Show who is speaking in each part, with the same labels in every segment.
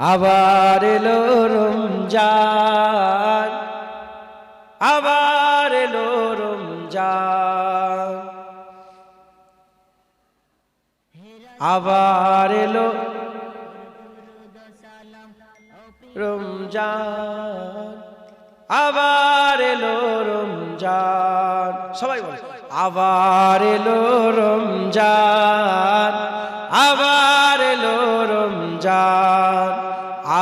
Speaker 1: আবার এলো রমজান, আবার এলো রমজান। আবার এলো রমজান, আবার এলো রমজান। সবাই বলে, আবার এলো রমজান, আবার এলো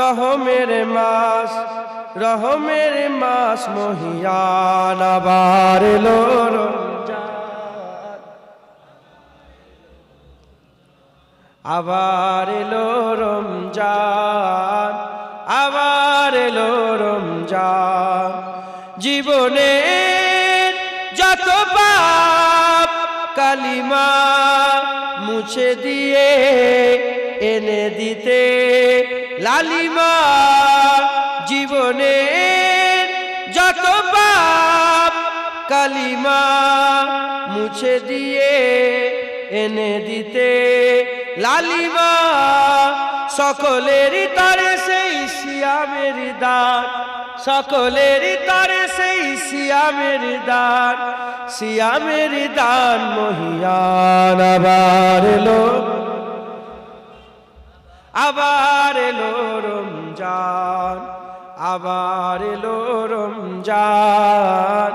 Speaker 1: রহমের মাস রহমের মাস, মহিয়ান আবার রমজান। আবার এলো রমজান, আবার এলো রমজান। জীবনে যত পাপ কালিমা মুছে দিয়ে এনে দিতে লালিমা, জীবনে যত পাপ কালিমা মুছে দিয়ে এনে দিতে। লালিমা সকলের তারে সেই সিয়ামের দান সকলের তারে সেই সিয়ামের দান সিয়ামের দান মহিয়ান আবার এলো। আবার এলো রমজান, আবার এলো রমজান,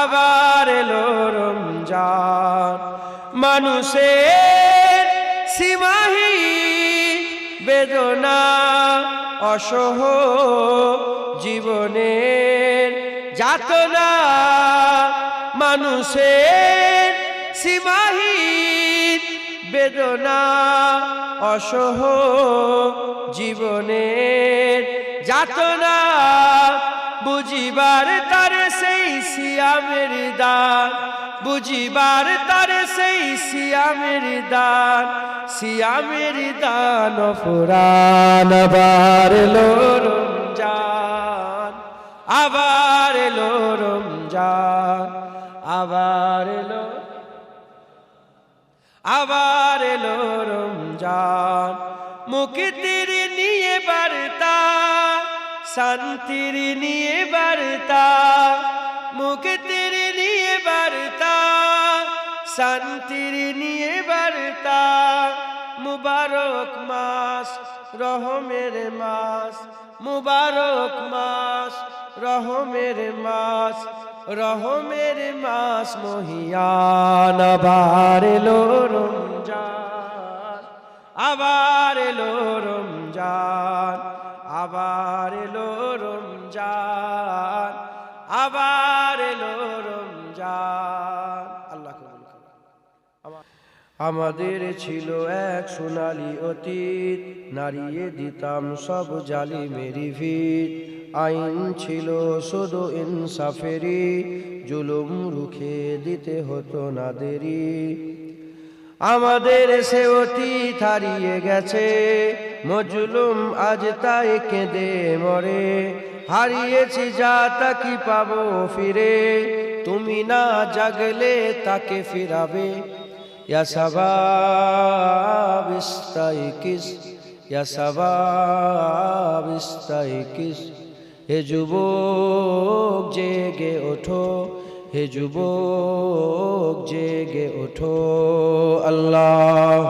Speaker 1: আবার এলো রমজান। মানুষের সীমাহি বেদনা, অসহ জীবনের যাতনা। মানুষের সীমাহীন বেদনা, অসহ জীবনের যাতনা, বুঝিবার তার সেই সিয়ামের দান, বুঝিবার তার সেই সিয়ামের দান সিয়ামের দান ফুরান আবার এলো রমজান, আবার এলো রমজান, আবার এলো, আবার মুক্তির নিয়ে বার্তা, শান্তির নিয়ে বার্তা, মুক্তির নিয়ে বার্তা, শান্তির নিয়ে বার্তা, মুবারক মাস, রহমের মাস, মুবারক মাস, রহমের মাস রহমের মাস, মহিয়ান আবার এলো রমজান। আবার এলো রমজান, আবার এলো রমজান, আবার এলো রমজান। আল্লাহ। আমাদের ছিল এক সোনালি অতীত নারিয়ে দিতাম সব জালি মেরি ভিত। আইন ছিল শুধু ইনসাফেরি জুলুম রুখে দিতে হতো না দেরি। আমাদের সে অতীত হারিয়ে গেছে। মজলুম আজ তাই কেঁদে মরে। হারিয়েছি যা তা কি পাবো ফিরে? তুমি না জাগলে তাকে ফিরাবে। ইয়া ইয়া সাবাব ইস্তাইকিস। হে যুবক, জেগে ওঠো। হে যুবক জেগে ওঠো আল্লাহ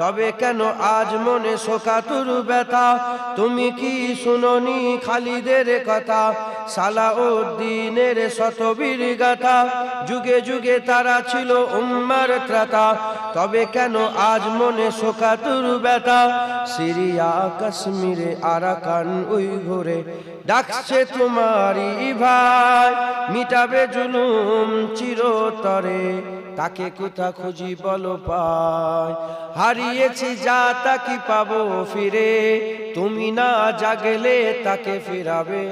Speaker 1: তবে কেন আজ মনে শোকাতুর ব্যথা? তুমি কি শুননি খালিদের কথা? সালাউদ্দিনের শতবীর গাথা, যুগে যুগে তারা ছিল উম্মার ত্রাতা। তবে কেন আজ মনে শোকাতুর ব্যথা? সিরিয়া, কাশ্মীরে, আরাকান ওই ঘুরে ডাকছে তোমারই ভাই। মিটাবে জুলুম চিরতরে, তাকে কোথা খুঁজি বলো পাই। হারিয়েছি যা তাকি পাবো ফিরে? তুমি না জাগলে তাকে ফিরাবে।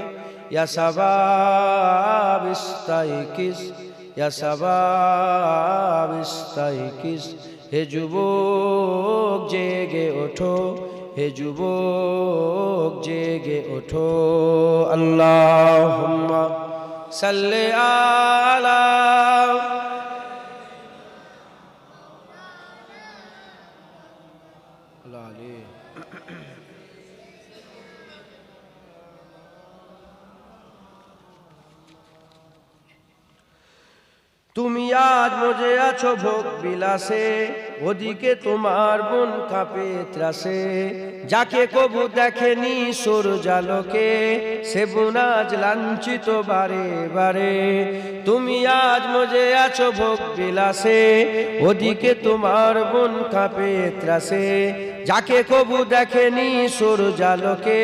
Speaker 1: ইয়া সাবাব ইস্তাইকিস ইয়া সাবাব ইস্তাইকিস হে যুবক, জেগে ওঠো, হে যুবক, জেগে ওঠো। আল্লাহুম্মা সাল্লি আলা তুমি আজ মজে আছো ভোগ বিলাসে, ওদিকে তোমার বোন কাঁপে ত্রাসে। যাকে কবু দেখেনি সোর জালকে সে বোন আজ লাঞ্ছিত বারে বারে। তুমি আজ মজে আছো ভোগ বিলাসে, ওদিকে তোমার বোন কাঁপে ত্রাসে। যাকে কবু দেখেনি সোর জালকে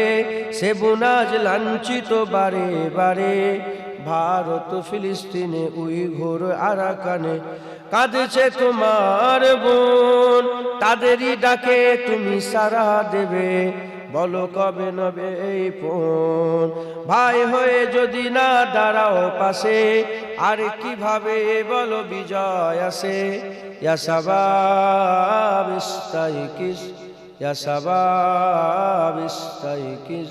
Speaker 1: সে বোন আজ লাঞ্ছিত বারে বারে। ভারত ফিলিস্তিনে উই ঘোর আরাকানে। কাঁদছে তোমার বোন, তাদেরই ডাকে তুমি সারা দেবে। বলো কবে নবে এই ফোন? ভাই হয়ে যদি না দাঁড়াও পাশে, আর কীভাবে বলো বিজয় আসে? ইয়া সাবাব ইস্তাইকিস, ইয়া সাবাব ইস্তাইকিস।